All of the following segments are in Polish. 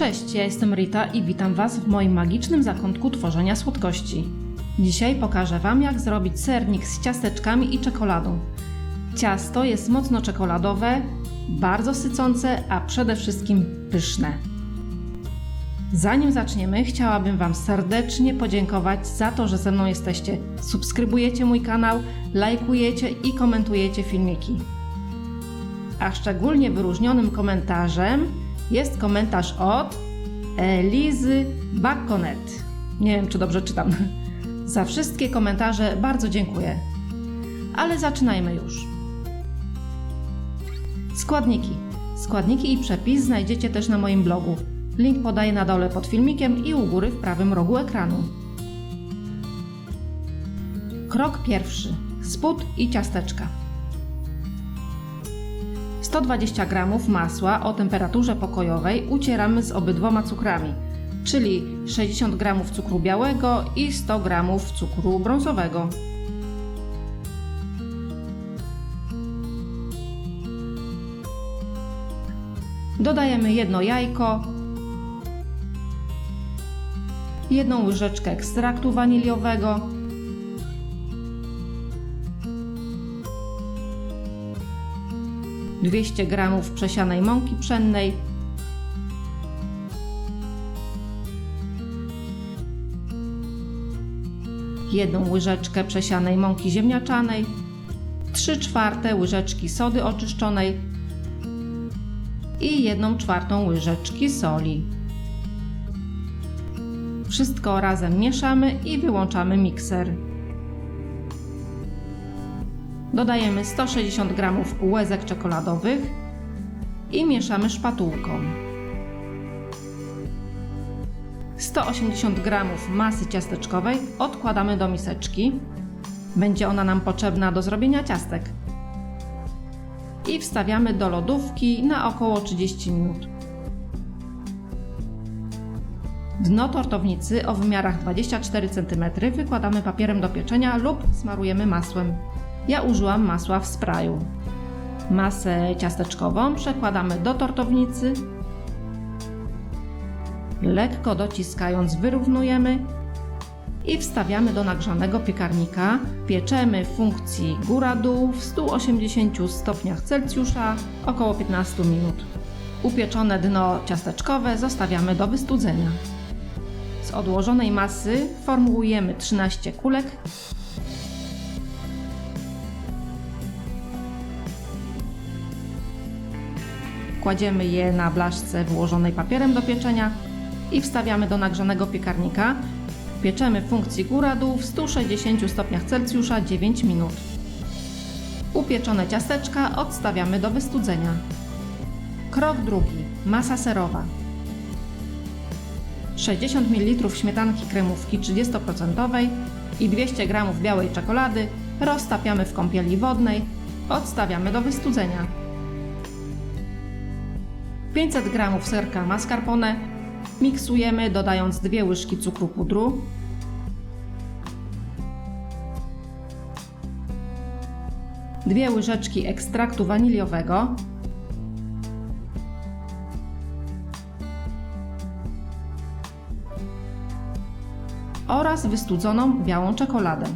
Cześć, ja jestem Rita i witam Was w moim magicznym zakątku tworzenia słodkości. Dzisiaj pokażę Wam, jak zrobić sernik z ciasteczkami i czekoladą. Ciasto jest mocno czekoladowe, bardzo sycące, a przede wszystkim pyszne. Zanim zaczniemy, chciałabym Wam serdecznie podziękować za to, że ze mną jesteście. Subskrybujecie mój kanał, lajkujecie i komentujecie filmiki. A szczególnie wyróżnionym komentarzem jest komentarz od Elizy Bakonet. Nie wiem, czy dobrze czytam. Za wszystkie komentarze bardzo dziękuję. Ale zaczynajmy już. Składniki. Składniki i przepis znajdziecie też na moim blogu. Link podaję na dole pod filmikiem i u góry w prawym rogu ekranu. Krok pierwszy. Spód i ciasteczka. 120 g masła o temperaturze pokojowej ucieramy z obydwoma cukrami, czyli 60 g cukru białego i 100 g cukru brązowego. Dodajemy jedno jajko, jedną łyżeczkę ekstraktu waniliowego, dwieście gramów przesianej mąki pszennej, jedną łyżeczkę przesianej mąki ziemniaczanej, 3 czwarte łyżeczki sody oczyszczonej i 1 czwartą łyżeczki soli. Wszystko razem mieszamy i wyłączamy mikser. Dodajemy 160 g łezek czekoladowych i mieszamy szpatułką. 180 g masy ciasteczkowej odkładamy do miseczki. Będzie ona nam potrzebna do zrobienia ciastek. I wstawiamy do lodówki na około 30 minut. Dno tortownicy o wymiarach 24 cm wykładamy papierem do pieczenia lub smarujemy masłem. Ja użyłam masła w sprayu. Masę ciasteczkową przekładamy do tortownicy. Lekko dociskając wyrównujemy i wstawiamy do nagrzanego piekarnika. Pieczemy w funkcji góra-dół w 180 stopniach Celsjusza około 15 minut. Upieczone dno ciasteczkowe zostawiamy do wystudzenia. Z odłożonej masy formułujemy 13 kulek Kładziemy je na blaszce wyłożonej papierem do pieczenia i wstawiamy do nagrzanego piekarnika. Pieczemy w funkcji góra-dół w 160 stopniach Celsjusza 9 minut. Upieczone ciasteczka odstawiamy do wystudzenia. Krok drugi. Masa serowa. 60 ml śmietanki kremówki 30% i 200 g białej czekolady roztapiamy w kąpieli wodnej, odstawiamy do wystudzenia. 500 g serka mascarpone miksujemy dodając dwie łyżki cukru pudru, dwie łyżeczki ekstraktu waniliowego, oraz wystudzoną białą czekoladę.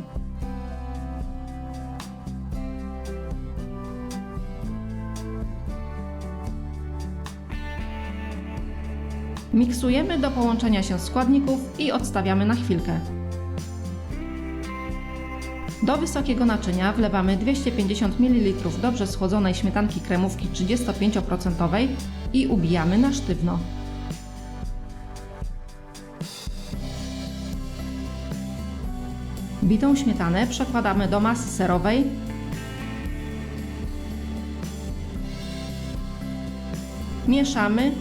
Miksujemy do połączenia się składników i odstawiamy na chwilkę. Do wysokiego naczynia wlewamy 250 ml dobrze schłodzonej śmietanki kremówki 35% i ubijamy na sztywno. Bitą śmietanę przekładamy do masy serowej Mieszamy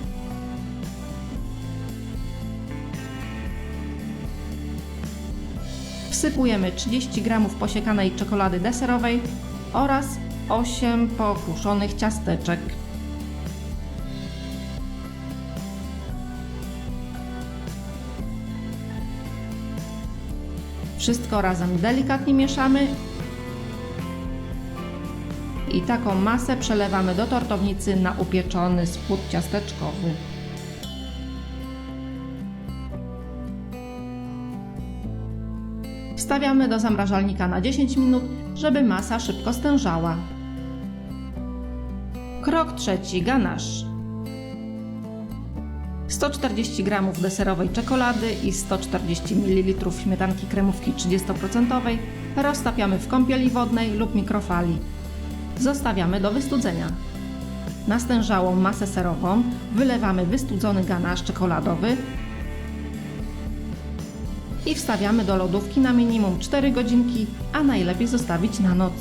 Wsypujemy 30 g posiekanej czekolady deserowej oraz 8 pokruszonych ciasteczek. Wszystko razem delikatnie mieszamy i taką masę przelewamy do tortownicy na upieczony spód ciasteczkowy. Wstawiamy do zamrażalnika na 10 minut, żeby masa szybko stężała. Krok trzeci. Ganasz. 140 g deserowej czekolady i 140 ml śmietanki kremówki 30% roztapiamy w kąpieli wodnej lub mikrofali. Zostawiamy do wystudzenia. Na stężałą masę serową wylewamy wystudzony ganasz czekoladowy i wstawiamy do lodówki na minimum 4 godzinki, a najlepiej zostawić na noc.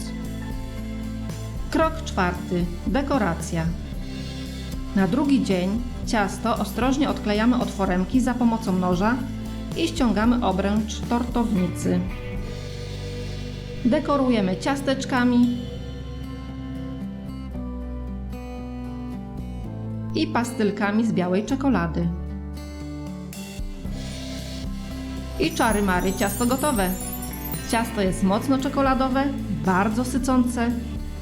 Krok czwarty. Dekoracja. Na drugi dzień ciasto ostrożnie odklejamy od foremki za pomocą noża i ściągamy obręcz tortownicy. Dekorujemy ciasteczkami i pastylkami z białej czekolady. I czary mary, ciasto gotowe. Ciasto jest mocno czekoladowe, bardzo sycące,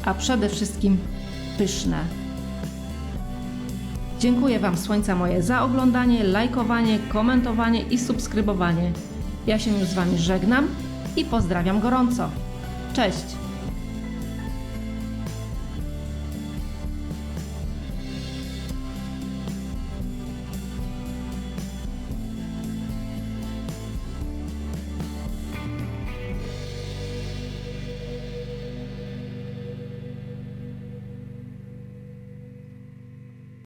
a przede wszystkim pyszne. Dziękuję Wam słońca moje za oglądanie, lajkowanie, komentowanie i subskrybowanie. Ja się już z Wami żegnam i pozdrawiam gorąco. Cześć!